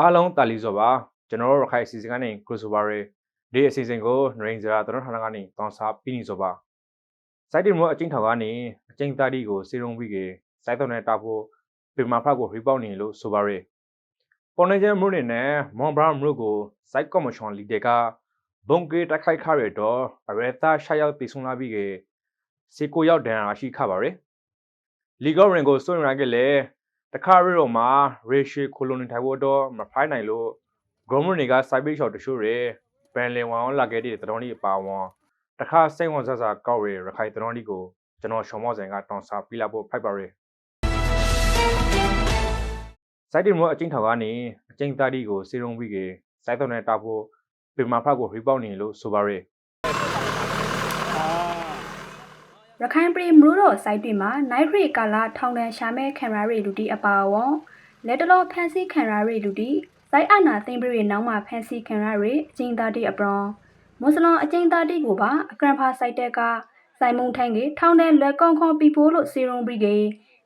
အားလုံးတာလီဆိုပါကျွန်တော်တို့ရခိုင်အစီအစဉ်ကနေကိုဆိုပါရယ်ဒီအစီအစဉ်ကိုနရိန်ဇရာတရထာဏကနေတောင်းစားပြီးနေဆိုပါစိုက်တင်မို့အချင်းထောင်ကနေအချင်းသားဒီကိုစီရုံပြီးကေစိုက်တော်နဲ့တာဖို့ပင်မဖတ်ကိုရီပေါက်နေလို့ဆိုပါရယ်ပေါ်နေကျမှုနေနဲ့မွန်ဘရာမှုကိုစိုက်ကော်မရှင်လီဒေကဘုံကေတိုက်ခိုက်ခရတော့အရတာရှာရောက်တည်ဆုံလာပြီးကေစီကိုရောက်ဒန်ရာရှိခပါရယ်လီဂောရင်ကိုစွန့်ရခဲ့လေ တခါရီတော့မှာရေရှီကိုလိုနီထိုင်ဖို့တော့မဖိုင်းနိုင်လို့ဂရုမတွေကစိုက်ပိတ်ရှော့တချို့ရယ်ဘန်လင်ဝမ်လာခဲ့တဲ့တတော်ကြီးအပါဝန်တခါစိတ်ဝင်စားစားကောက်ရယ်ရခိုင်တတော်ကြီးကိုကျွန်တော်ရှော်မော့စင်ကတောင်းစားပြလာဖို့ဖိုက်ပါရယ်စိုက်တင်မို့အချင်းထောင်ကနေအချင်းသားဒီကိုစီရုံပြီးကေစိုက်တော်နဲ့တာဖို့ပင်မဖတ်ကိုရီပေါက်နေလို့ဆိုပါရယ် ရခိုင်ပြည်မလို့တော့စိုက်တွေမှာနိုင်ရီကာလာထောင်တန်းရှာမဲ့ခံရာရီလူတီအပါအဝန်လက်တလောဖန်စီခံရာရီလူတီစိုက်အနာသိမ့်ပြည်နောက်မှာဖန်စီခံရာရီအချင်းသားတီအပရောမွတ်စလင်အချင်းသားတီကိုပါအကရန်ဖာစိုက်တဲ့ကစိုင်မုံထိုင်းကထောင်တန်းလွယ်ကောင်းခေါပီပိုးလို့စီရုံပြီးကေ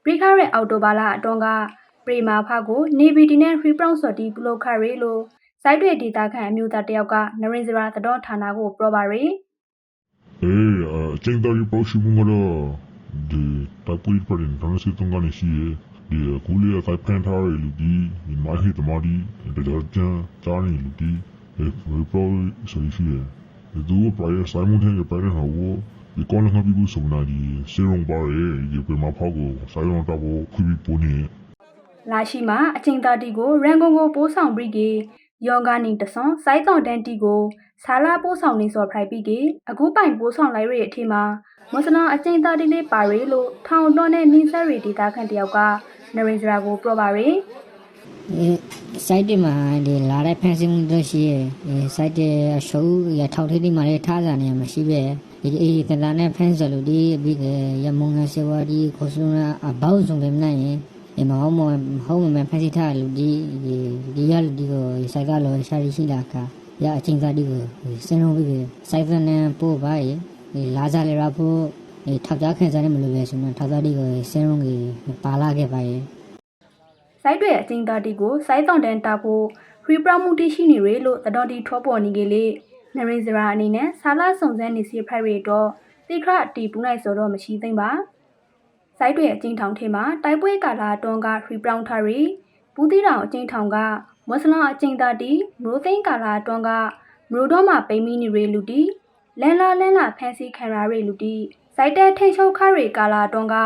ဘရိခရဲအော်တိုဘာလာအတွန်းကပရီမာဖာကိုနေဗီတီနဲ့ရီပရောင်ဆော်တီဘလော့ခရီလို့စိုက်တွေဒေတာခန့်အမျိုးသားတယောက်ကနရင်စရာသတော်ဌာနကိုပြောပါရီ အေးအချင်းတော်ကြီးပေါ့ရှိမှုကတော့ဒီတပ်ပွေးပရင်တန်းစစ်တုံးကနေရှိရဒီကူလီအတိုင်းဖန်ထားရလူဒီဒီမိုင်းဟစ်တမာဒီတကြကြချာနေလူဒီအဲဝေပေါ်ဆိုရှိရဒီဒူပရိုင်ဆိုင်မွန်ဟဲပရဟောဒီကောနခဘီဘူဆုံနာဒီစေရုံပါရဲဒီပေမဖောက်ကိုဆိုင်ရုံတော့ခွပြီးပူနေလာရှိမှာအချင်းသားတီကိုရန်ကုန်ကိုပိုးဆောင်ပြီးကေယောဂာနီတဆွန်စိုက်တော်တန်တီကို ဆာလာပိုးဆောင်နေစော်ဖရိုက်ပြီးကေအခုပိုင်ပိုးဆောင်လိုက်ရတဲ့အထီမှာမွတ်စလင်အချင်းသားတီလေးပါရီလို့ထောင်တော်နဲ့နင်းဆက်ရီဒေတာခန့်တယောက်ကနရင်စရာကိုပြောပါရီဒီစိုက်တွေမှာဒီလာတဲ့ဖန်ဆင်းမှုတို့ရှိရဒီစိုက်တွေအရှုံးရထောက်ထိပ်တွေမှာလည်းထားစားနေရမရှိပဲဒီအေးတလာနဲ့ဖန်ဆလို့ဒီပြီးရမုံငါစေဝါဒီခိုဆုနာအဘောက်ဆုံးပဲမနိုင်ရင်ဒီမဟုတ်မဟုတ်မဖန်စီထားလူဒီဒီဒီရလူဒီကိုစိုက်ကလောရှာရီရှိလာက ရအချင်းသားဒီကိုစင်လုံးပြီးစိုက်ဖန်နဲ့ပို့ပါရဒီလာစားလေရဖို့ဒီထောက်ကြခံစားနေမလို့ပဲဆိုတော့ထောက်သားဒီကိုစင်လုံးကြီးပါလာခဲ့ပါရဲ့စိုက်တွေအချင်းသားတီကိုစိုက်တော်တန်တာဖို့ရီပရမှုတီရှိနေရလို့တတော်တီထောပေါ်နေကေလေနရင်စရာအနေနဲ့ဆာလာစုံစမ်းနေစီဖရိုက်ရီတော့တိခရတီပူနိုင်ဆိုတော့မရှိသိမ့်ပါစိုက်တွေအချင်းထောင်ထဲမှာတိုက်ပွဲကာလအတွန်းကရီပရောင်ထရီဘူးတီတောင်အချင်းထောင်က မွတ်စလင်အချင်းသားတီမရိုသိန်းကာလအတွန်းကမရိုတော့မှာပိမီနီရီလူတီလန်လာလန်လာဖန်စီခံရာရီလူတီစိုက်တဲ့ထိတ်ချုပ်ခရီကာလအတွန်းက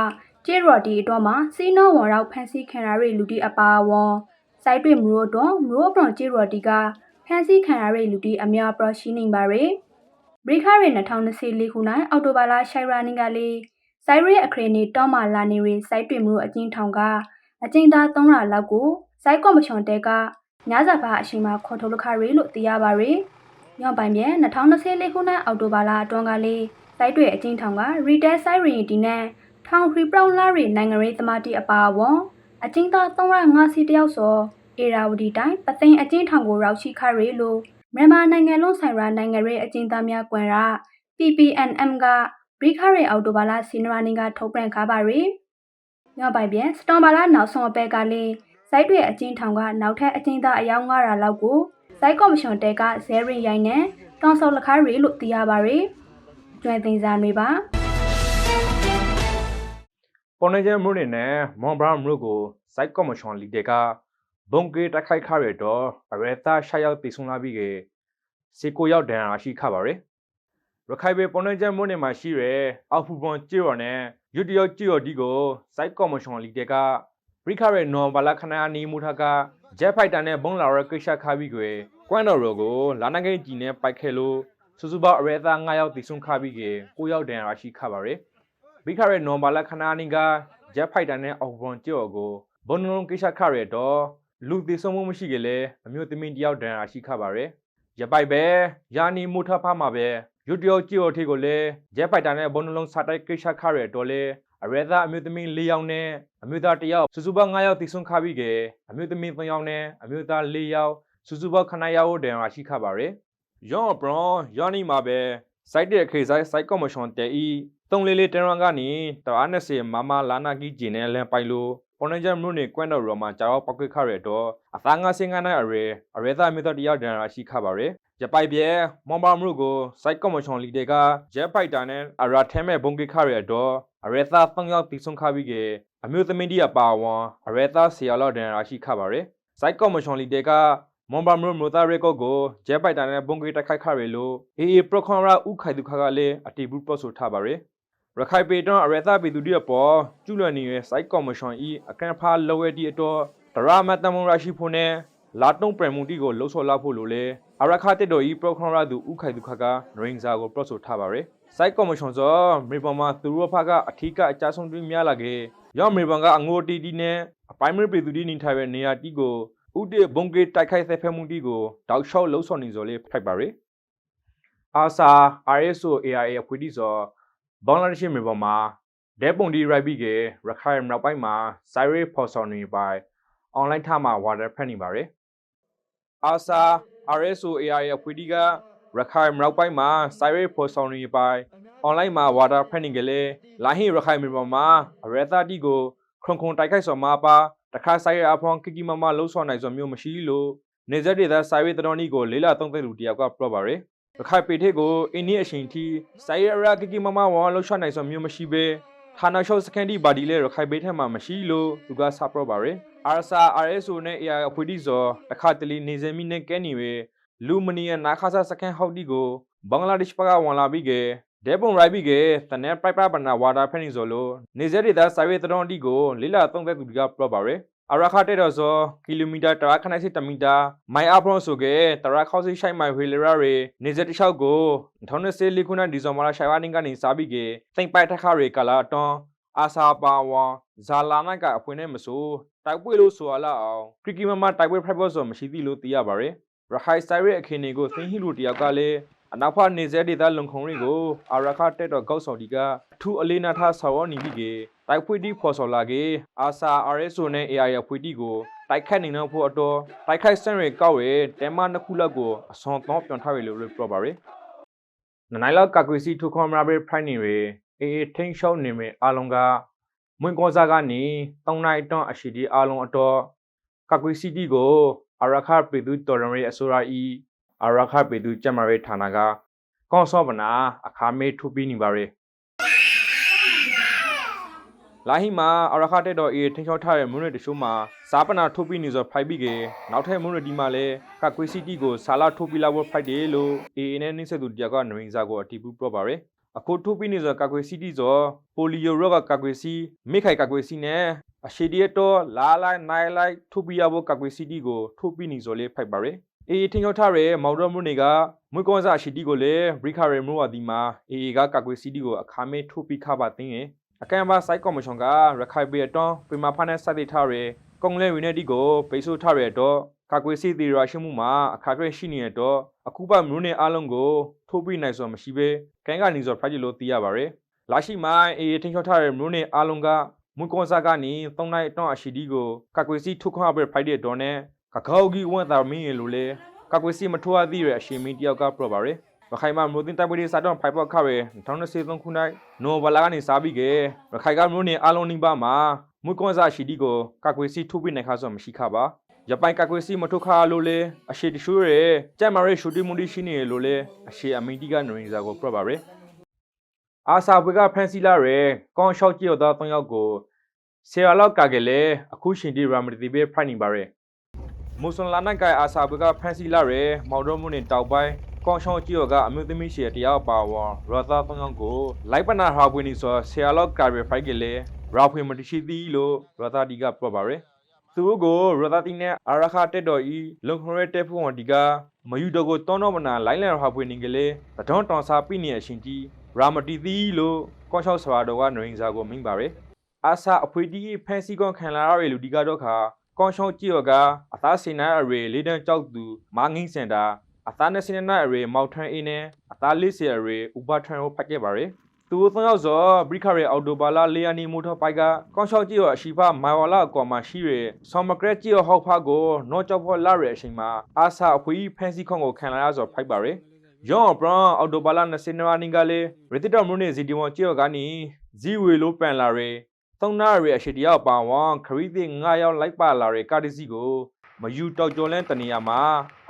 ကျေရော်တီအတွန်းမှာစီနောဝေါ်ရောက်ဖန်စီခံရာရီလူတီအပါအဝန်စိုက်တွေမရိုတော့မရိုပရွန်ကျေရော်တီကဖန်စီခံရာရီလူတီအများပရရှိနေပါရီဘရိခရီ2024ခုနိုင်အော်တိုဘာလရှိုင်ရာနင်းကလေးစိုက်ရဲအခရေနေတောင်းမာလာနေရီစိုက်တွင်မှုအကျဉ်းထောင်ကအကျဉ်းသား300လောက်ကိုစိုက်ကော်မရှင်တဲက ညစာဘာအရှိန်မှာခေါ်ထုတ်လခရီလို့သိရပါရယ်။ညောင်ပိုင်ပြန်2024ခုနှစ်အောက်တိုဘာလအတွင်းကလေးစိုက်တွေအကျဉ်းထောင်ကရီတဲစိုက်ရီတီနဲ့ထောင်ရီပရောင်လာရီနိုင်ငံရေးသမားတီအပါအဝင်အကျဉ်းသား350တယောက်စောအေရာဝတီတိုင်းပသိမ်အကျဉ်းထောင်ကိုရောက်ရှိခရီလို့မြန်မာနိုင်ငံလုံးဆိုင်ရာနိုင်ငံရေးအကျဉ်းသားများကွန်ရ PPNM ကဘရိခရဲအော်တိုဘာလာစီနရာနင်းကထုတ်ပြန်ခါပါရီညောင်ပိုင်ပြန်စတွန်ဘာလာနောက်ဆုံးအပက်ကလေး စိုက်တွေအချင်းထောင်ကနောက်ထပ်အချင်းသားအယောက်900လောက်ကိုစိုက်ကော်မရှင်တဲကဇဲရင်ရိုင်းနဲ့တောင်ဆော်လခါရီလို့သိရပါရီကျွမ်းသိန်းစားတွေပါပေါ်နေကျမှုနေနဲ့မွန်ဘရာမှုကိုစိုက်ကော်မရှင်လီဒေကဘုံကေတိုက်ခိုက်ခရတော့အရတာရှာရောက်တည်ဆုံလာပြီးကေစီကိုရောက်ဒန်ရာရှိခပါရယ်ရခိုင်ပေပေါ်နေကျမှုနေမှာရှိရအောက်ဖူပွန်ကြေရော်နဲ့ယူတယောကြေရော်ဒီကိုစိုက်ကော်မရှင်လီဒေကဘ ရိခရဲနော်ဘလာခနာနီမူထကဂျက်ဖိုက်တာနဲ့ဘုံလာရကိရှာခါပြီးကွယ်ကွမ်တော်ရောကိုလာနဂိတ်ကြီးနဲ့ပိုက်ခဲလို့စူစူပါအရတာ9ရောက်တည်ဆုံခါပြီးကေကိုရောက်ဒန်ရာရှိခပါရယ်ဘိခရဲနော်ဘာလာခနာနီကဂျက်ဖိုက်တာနဲ့အော်ဘွန်ကြော်ကိုဘွန်လုံးကိစ္စခရဲတော့လူသေးဆုံးမှုမရှိကြလေအမျိုးသမီးတယောက်ဒဏ်ရာရှိခပါရယ်ရပိုက်ပဲယာနီမူထဖာမှာပဲယူတယောကြော်ထေကိုလေဂျက်ဖိုက်တာနဲ့ဘွန်လုံးစာတိုက်ကိစ္စခရဲတော့လေ အရဲသားအမျိုးသမီး၄ယောက်နဲ့အမျိုးသား၁ယောက်စုစုပေါင်း၅ယောက်တည်ဆုံးခပြီးကေအမျိုးသမီး၃ယောက်နဲ့အမျိုးသား၄ယောက်စုစုပေါင်း9ယောက်ဒဏ်ရာရှိခပါရယ်ယောဘရွန်ယောနီမှာပဲစိုက်တဲ့ခေဆိုင်စိုက်ကော်မရှင်တဲဤတုံလေးလေးတရန်ကနေတရာ20မမလာနာကီဂျင်းနဲ့လန်ပိုင်လို့ပေါ်နေကြမြို့နေကွန့်တော်ရောမှာကြောက်ပောက်ခွေခရတော့အသားငါစင်ကနိုင်အရေအရေသားမြေတော်တရားဒန်ရာရှိခပါရယ် ရပိုက်ပြဲမွန်ပါမလို့ကိုစိုက်ကော်မရှင်လီတွေကဂျက်ပိုက်တာနဲ့အရာထဲမဲ့ဘုံကိခရရတော့အရေသား၃ယောက်တိဆုံးခပြီးကအမျိုးသမီးတီအပါဝန်အရေသားဆရာလော့ဒန်ရာရှိခပါရယ်စိုက်ကော်မရှင်လီတွေကမွန်ပါမလို့မိုသားရဲကော့ကိုဂျက်ပိုက်တာနဲ့ဘုံကိတိုက်ခိုက်ခရလို့အေအေပရခွန်ရာဥခိုင်ဒုခကလည်းအတီဘူးပတ်ဆိုထားပါရယ်ရခိုင်ပေတွန်အရသပေသူတို့ပေါ်ကျူလွန်နေတဲ့စိုက်ကော်မရှင်ဤအကန်ဖာလော်ဝဲတီအတော်ဒရမတ်တမုံရရှိဖို့နဲ့ လာတုံးပရမူတီကိုလှုပ်ဆော်လာဖို့လိုလေအရခါတက်တော်ဤပရိုဂရမ်ရသူဥခိုင်သူခကနရင်ဇာကိုပရော့ဆိုထားပါရယ်စိုက်ကော်မရှင်စောမေပေါ်မှာသူတို့ဖကအထီးကအကြဆုံးတွင်းများလာခဲ့ရောမေပေါ်ကအငိုတီတီနဲ့အပိုင်းမပေသူတီနေထိုင်တဲ့နေရာတီကိုဥတေဘုံကေတိုက်ခိုက်သက်ဖက်မှုတီကိုတောက်လျှောက်လှုပ်ဆော်နေစော်လေးဖိုက်ပါရယ်အာဆာ RSO AIA အခွေတီစောဘင်္ဂလားဒေ့ရှ်မြေပေါ်မှာဒဲပုံဒီရိုက်ပြီးကရခိုင်မြောက်ပိုင်းမှာစိုင်းရေးဖော်ဆောင်နေပိုင်အွန်လိုင်းထမှာဝါဒဖက်နေပါတယ်။ အာဆာ RSO AI အဖွေဒီကရခိုင်မြောက်ပိုင်းမှာစိုင်းရေးဖော်ဆောင်နေပိုင်အွန်လိုင်းမှာဝါဒဖက်နေကြလေလာဟိရခိုင်မြေပေါ်မှာအရသာတီကိုခွန်ခွန်တိုက်ခိုက်စော်မှာပါတခါစိုင်းရအဖောင်းကီကီမမလှုပ်ဆော်နိုင်စော်မျိုးမရှိလို့နေဇက်ဒေသစိုင်းရေးတတော်နီကိုလေးလာသုံးသက်လူတယောက်ကပြောပါရယ်ရခိုင်ပေထေကိုအင်းနီအရှင်တီစိုင်းရအကီကီမမဝါလှုပ်ဆော်နိုင်စော်မျိုးမရှိဘဲ ဌာနချုပ်စကန်ဒီဘာဒီလဲရခိုင်ဘေးထက်မှာမရှိလို့သူကစပရောပါရယ် RSA RSO နဲ့ AI အဖွေဒီဇော်တခါတလီနေစမီနဲ့ကဲနေဝေလူမနီယနာခါဆာစကန်ဟောက်ဒီကိုဘင်္ဂလားဒေ့ရှ်ဘကဝန်လာပြီးကဲဒဲပုံရိုက်ပြီးကဲတနဲပိုက်ပပနာဝါတာဖက်နေစော်လို့နေစက်ဒေတာစာရေးတတော်ဒီကိုလေးလာသုံးသက်သူကပရောပါရယ် အရခါတဲ့တော့ဆိုကီလိုမီတာတရာခနိုင်စစ်တမီတာမိုင်အပရောဆိုကဲတရာခေါစီရှိုင်မိုင်ဝေလရာရေနေစက်တလျှောက်ကိုထောင်းနေစေလီခုနာဒီဇော်မာလာရှိုင်ဝါနင်းကနေစားပြီးကဲသိမ့်ပိုက်ထခရေကလာတွန်အာစာပါဝါဇာလာနိုင်ကအဖွင့်နဲ့မဆိုတိုက်ပွဲလို့ဆိုရလာအောင်ခရကီမမတိုက်ပွဲဖိုက်ဘောဆိုမရှိသေးလို့သိရပါတယ်ရခိုင်စတိုင်ရဲ့အခင်းတွေကိုသင်ဟီလူတယောက်ကလည်း အနောက်ဖက်နေစဲဒေသလုံခုံတွေကိုအာရခတက်တော့ကောက်ဆောင်ဒီကအထူးအလေးနာထားဆော်ရနေပြီကေတိုက်ဖွေတီဖော်ဆော်လာကေအာစာ RSO နဲ့ AI ရဖွေတီကိုတိုက်ခတ်နေတော့ဖို့အတော်တိုက်ခိုက်စံတွေကောက်ရဲတဲမနှစ်ခုလောက်ကိုအစွန်တော့ပြန်ထားရလို့ပြောပါရယ်နနိုင်လောက်ကကွေစီထုခွန်မရာဘေဖိုင်နေရယ်အေးထိန်ရှောင်းနေမယ်အလုံးကမွင်ကောစားကနေတောင်းနိုင်တွန်းအရှိဒီအလုံးအတော်ကကွေစီတီကိုအရခပေသူတော်ရမေအစိုးရဤ အရခပေသူကျမရေဌာနကကောင်းစောပနာအခါမေထုပြီးနေပါရယ်လာဟီမာအရခတဲ့တော်အေးထိန်ချောထားတဲ့မွန်းရတရှိုးမှာစာပနာထုတ်ပြီးနေစောဖိုက်ပြီးကေနောက်ထပ်မွန်းရဒီမှာလဲကကွေစီတီကိုဆာလာထုတ်ပြီးလာဖို့ဖိုက်တယ်လို့အေးနဲ့နှိစက်သူတယောက်ကနရင်စာကိုအတီးပူပြောပါရယ်အခုထိုးပြီးနေစောကာကွယ်စီတီစောပိုလီယိုရောဂါကာကွယ်စီမိခိုင်ကာကွယ်စီနဲ့အရှိဒီယတော့လာလိုက်နိုင်လိုက်ထိုးပြီးရဖို့ကာကွယ်စီတီကိုထိုးပြီးနေစောလေးဖိုက်ပါရယ် အေးထင်ရောက်ထားတဲ့မော်ဒရမွန်တွေကမွေးကောစားအရှိတီကိုလည်းဘရိခရဲမလို့အဒီမှာအေးကကာကွယ်စီတီကိုအခါမဲထိုးပြီးခပါသိရင်အကန်ဘာစိုက်ကော်မရှင်ကရခိုင်ပြည်တော်ပင်မဖာနဲ့စိုက်တိထားရဲကွန်လဲဝီနေတီကိုပိတ်ဆို့ထားရဲတော့ကာကွယ်စီတီရာရှိမှုမှာအခါကျရှိနေတော့အခုပမျိုးနဲ့အားလုံးကိုထိုးပြီးနိုင်စွာမရှိဘဲကန်းကနေစောဖိုက်ကြလို့သိရပါရယ်လာရှိမိုင်းအေးထင်ချောထားတဲ့မျိုးနဲ့အားလုံးကမွန်ကွန်ဆာကနေ၃နိုင်တော့အရှိဒီကိုကာကွယ်စီထုတ်ခွင့်အပ်ဖိုက်တဲ့တော့နဲ့ ကကောက်ကြီးဝန်တာမင်းရလို့လေကာကွယ်စီမထိုးအသည့်ရအရှိမင်းတယောက်ကပြပါရယ်ရခိုင်မှာမျိုးတင်တိုက်ပွဲတွေစတော့ဖိုက်ပေါက်ခရဲ2023ခုနှစ်နိုဘလာကနေစားပြီးကရခိုင်ကမျိုးနဲ့အားလုံးနိဗ္ဗာန်မှာမွန်ကွန်ဆာရှိဒီကိုကာကွယ်စီထုတ်ပြီးနိုင်ခါဆိုမရှိခပါရပိုင်ကကွေစီမထုတ်ခါလို့လေအရှိတရှူးရဲကြက်မရဲရှူတီမူတီရှိနေလို့လေအရှိအမင်းတီကနရင်စာကိုပြပါရယ်အာစာဘွေကဖန်စီလာရဲကောင်းလျှောက်ကြည့်တော့၃ယောက်ကိုဆေရလောက်ကကလေးအခုရှင်ဒီရာမတီဘေဖိုင်နေပါရယ် မုဆွန်လာနိုင်ကအာစာဘွေကဖန်စီလာရဲမော်ဒရမွန်နေတောက်ပိုင်းကောင်းရှောင်းကြည့်တော့ကအမျိုးသမီးရှေတရားပါဝါရောသာ၃ယောက်ကိုလိုက်ပနာဟာပွေနေဆိုဆေရလောက်ကရဲဖိုက်ကလေးရာဖွေမတရှိသည်လို့ရောသာဒီကပြပါရယ်သူတို့ကိုရသတိနဲ့အာရခတက်တော်ဤလုံခရဲတက်ဖို့ဝန်ဒီကမယူတော့ကိုတောင်းတော့မနာလိုင်းလန်ဟာပွေနေကလေးတဒေါန်တောင်စာပြနေအရှင်ကြီးရာမတီသီလို့ကောင်းချောက်ဆွာတော်ကနရင်စာကိုမိန်ပါရယ်အာစာအဖွေတီဖန်စီကွန်ခံလာရလူဒီကတော့ခါ ကောင်းချောက်ကြည့်ရကအသားစင်နာအရေလေးတန်းကြောက်သူမာငင်းစင်တာအသားနဲ့စင်နာအရေမောက်ထန်အင်းနဲ့အသားလေးစီအရေဥပထန်ကိုဖတ်ခဲ့ပါရယ်သူသုံးယောက်စောဘရိခရဲအော်တိုဘာလာလေယာနီမိုထောပိုက်ကကောင်းချောက်ကြည့်ရအရှိဖမိုင်ဝလာကော်မရှိရဆော်မကရက်ကြည့်ရဟောက်ဖာကိုနော့ကြောက်ဖို့လာရအချိန်မှာအာဆာအဖွေးဖန်စီခွန်ကိုခံလာရဆိုဖိုက်ပါရယ်ယောင်ပရန်အော်တိုဘာလာ20နွားနီကလေရတိတော်မုန်နေစီဒီဝချေကနီဇီဝေလိုပန်လာရေ သုံးနာရေအရှိတယောက်ပါဝမ်ခရီးသစ်9ယောက်လိုက်ပါလာရေကာဒီစီကိုမယူတောက်ကျော်လန်းတနေရာမှာ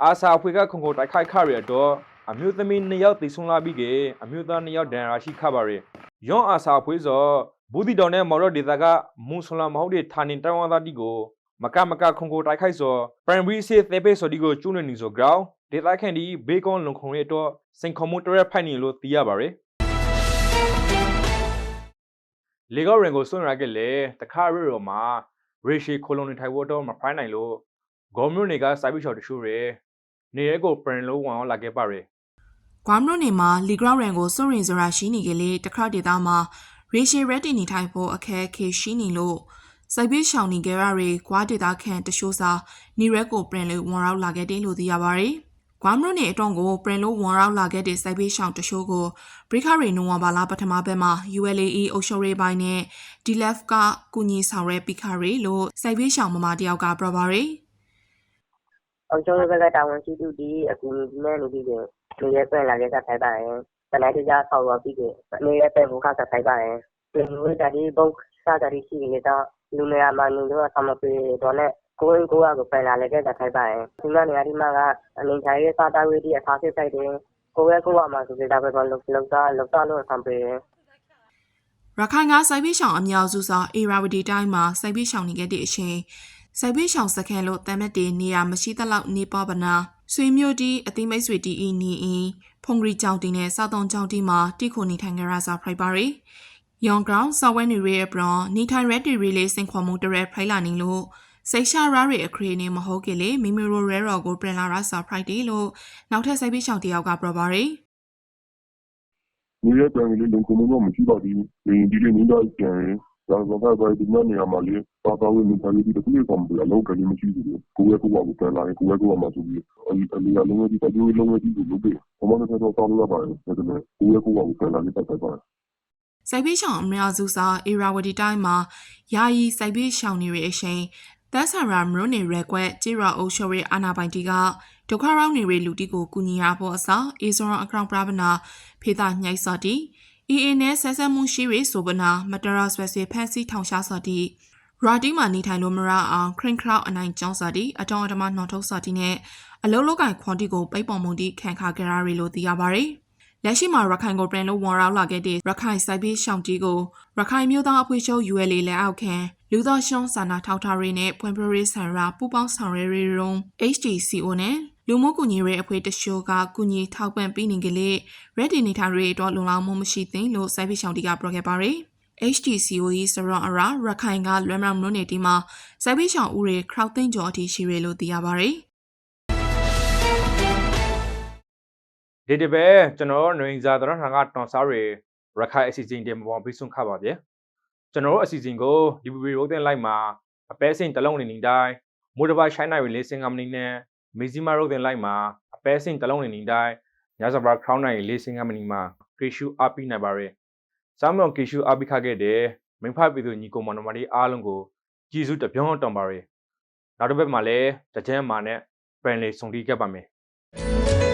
အာစာအဖွေကခုံခုံတိုက်ခိုက်ခရရတော့အမျိုးသမီး2ယောက်တည်ဆုံလာပြီးကအမျိုးသား2ယောက်ဒဏ်ရာရှိခပါရေယောင်အာစာအဖွေစောဘူဒီတောင်နဲ့မော်ရော့ဒေတာကမူဆလမဟုတ်တဲ့ဌာနင်တဝန်သားတီကိုမကမကခုံကိုတိုက်ခိုက်စောပရန်ဘရီစီသေပေစောဒီကိုကျူးနေနေစောဂရောင်းဒေတာခန်ဒီဘေကွန်လုံခုံရဲ့တော့စင်ခွန်မူတရက်ဖိုက်နေလို့သိရပါရယ် လေကောရင်ကိုစွန့်ရခဲ့လေတခါရရောမှာရေရှီခိုလုံနေထိုင်ဖို့တော့မဖိုင်းနိုင်လို့ဂေါ်မျိုးနေကစိုက်ပြီးချော်တရှူရယ်နေရဲကိုပရင်လို့ဝန်အောင်လာခဲ့ပါရယ်ကွမ်ရိုနေမှာလီဂရောက်ရန်ကိုစွန့်ရင်စရာရှိနေကြလေတခါဒေတာမှာရေရှည်ရက်တင်နေထိုင်ဖို့အခက်အခဲရှိနေလို့စိုက်ပေးရှောင်နေကြရတွေကွာဒေတာခန့်တရှိုးစာနီရက်ကိုပြင်လို့ဝန်ရောက်လာခဲ့တယ်လို့သိရပါတယ်။ ကွမ်ရိုနေအတော့ကိုပြင်လို့ဝန်ရောက်လာခဲ့တဲ့စိုက်ပေးရှောင်တရှိုးကိုဘရိခရီနိုဝမ်ဘာလာပထမဘက်မှာ ULAE အုပ်ချုပ်ရေးပိုင်းနဲ့ DLF ကကုညီဆောင်ရဲပိခရီလို့စိုက်ပေးရှောင်မမတယောက်ကပြောပါတယ်အောင်ကျုံးဘက်ကတာဝန်ရှိသူဒီအကူအညီနဲ့နေပြီးတယ်နေရဲပြန်လာခဲ့တာထိုင်ပါတယ်တလိုက်တကြဆောက်ရပြီးတယ်နေရဲပြန်ဘုခါတာထိုင်ပါတယ်ဒီလိုတည်းဘုစားတည်းရှိနေတော့လူနေရာမှာနေတော့ဆမပြေတော့နဲ့ ကိုယ်ကိုယ်ကပြန်လာခဲ့တာထိုင်ပါတယ်ဒီမှာနေရာဒီမှာကအနေထိုင်ရေးစားတာဝေးဒီအထားစစ်ဆိုင်တယ်ကိုယ်ကကိုယ်ကမှဆိုကြတာပဲလောက်လောက်တာလောက်တာလို့ဆံပြေရခိုင်ကစိုက်ပေးရှောင်အများစုစာအေရာဝတီတိုင်းမှာစိုက်ပေးရှောင်နေခဲ့တဲ့အချိန်စိုက်ပေးရှောင်စခန်းလို့တမ်မက်တေနေရာမရှိသလောက်နေပပနာဆွေမျိုးတီအသိမိတ်ဆွေတီအီနီအီဖုန်ဂရီကြောင်တီနဲ့စောက်တုံကြောင်တီမှာတိခိုနေထိုင်ကြရစာဖရိုက်ပါရီယောင်ဂရောင်းဆော့ဝဲနေရဲအပရန်နေထိုင်ရက်တီရီလေးစင်ခွန်မှုတရဲဖိုင်လာနေလို့ စိတ်ရှာရရအခရီးနေမဟုတ်ကလေမိမီရိုရဲရော်ကိုပြင်လာရစာဖရိုက်တီလို့နောက်ထပ်စိုက်ပေးရှောင်တယောက်ကပြောပါရီနေရပြန်လေလုံခုံတော့မရှိပါဘူး။ဒီဒီလေးနေတာကျန်ဒါဆိုတော့ဘာဒီမနေရမှာလေပါပါဝင်နေတယ်ဒီတခုလေးကောင်ပြလောကလေးမရှိဘူး။ကိုယ့်ရဲ့ကိုယ်ကပြန်လာရင်ကိုယ့်ရဲ့ကိုယ်ကမှဆိုပြီးအလီအလီအလုံးဝဒီတလူလုံးဝဒီလိုလုပ်တယ်။ဘာမှမဖြစ်တော့တောင်းရပါတယ်။ဒါပေမဲ့ကိုယ့်ရဲ့ကိုယ်ကပြန်လာနေတတ်ပါတယ်စိုက်ပေးရှောင်အများစုစာအေရာဝတီတိုင်းမှာယာယီစိုက်ပေးရှောင်နေရအချိန် သက်ဆာရာမရုံနေရက်ကွက်ကြေရာအိုရှိုရီအာနာပိုင်တီကဒုက္ခရောက်နေရလူတီကိုကူညီရဖို့အစားအေဇွန်အကောင့်ပရဗနာဖေတာညှိုက်စော်တီအီအင်းနဲ့ဆက်ဆက်မှုရှိရဆိုပနာမတရာဆွဲဆွဲဖန်စီထောင်ရှားစော်တီရာတီမှာနေထိုင်လို့မရအောင်ခရင်ခရောက်အနိုင်ကျောင်းစော်တီအတောင်အတမနှော်ထုတ်စော်တီနဲ့အလုံးလောက်ကင်ခွန်တီကိုပိတ်ပေါ်မုံတီခံခါကြရရီလို့သိရပါတယ် လက်ရှိမှာရခိုင်ကိုပြန်လို့ဝန်ရောက်လာခဲ့တဲ့ရခိုင်စိုက်ပေးရှောင်းတီကိုရခိုင်မျိုးသားအဖွဲ့ချုပ် ULA လက်အောက်ခံလူသောရှောင်းစာနာထောက်ထားရေးနဲ့ဖွံ့ဖြိုးရေးဆိုင်ရာပူးပေါင်းဆောင်ရွက်ရေးရုံး HDCO နဲ့လူမှုကူညီရေးအဖွဲ့တရှို့ကကူညီထောက်ပံ့ပေးနေကြလေ Ready နေထိုင်ရေးအတွက်လုံလောက်မှုမရှိသင့်လို့စိုက်ပေးရှောင်းတီကပြောခဲ့ပါရယ် HDCO စရောအရာရခိုင်ကလွမ်းမြောက်မြို့နယ်တီမှာစိုက်ပေးရှောင်းဦးတွေခရောက်သိန်းကျော်အထိရှိရလို့သိရပါရယ် ဒီတပဲကျွန်တော်နှွေစာသရထံကတွန်စားရရခိုင်အစီအစဉ်တင်ပေါ်ပြီးဆုံးခပါဗျကျွန်တော်အစီအစဉ်ကို DBB ရိုးတင်လိုက်မှာအပဲစင်တလုံးနေနေတိုင်းမိုးတပိုင်ရှိုင်းနိုင်ရီလေးစင်ကမနီနဲ့မီဇီမာရိုးတင်လိုက်မှာအပဲစင်တလုံးနေနေတိုင်းညစပါခရောင်းနိုင်ရီလေးစင်ကမနီမှာကရီရှူအပိနိုင်ပါရယ်စာမွန်ကရီရှူအပိခခဲ့တဲ့မင်းဖတ်ပြည်သူညီကိုမနမလေးအားလုံးကိုကြည်စုတပြောင်းတောင်ပါရယ်နောက်တစ်ဘက်မှာလည်းတကြမ်းမာနဲ့ပြန်လေစုံတီးခဲ့ပါမယ်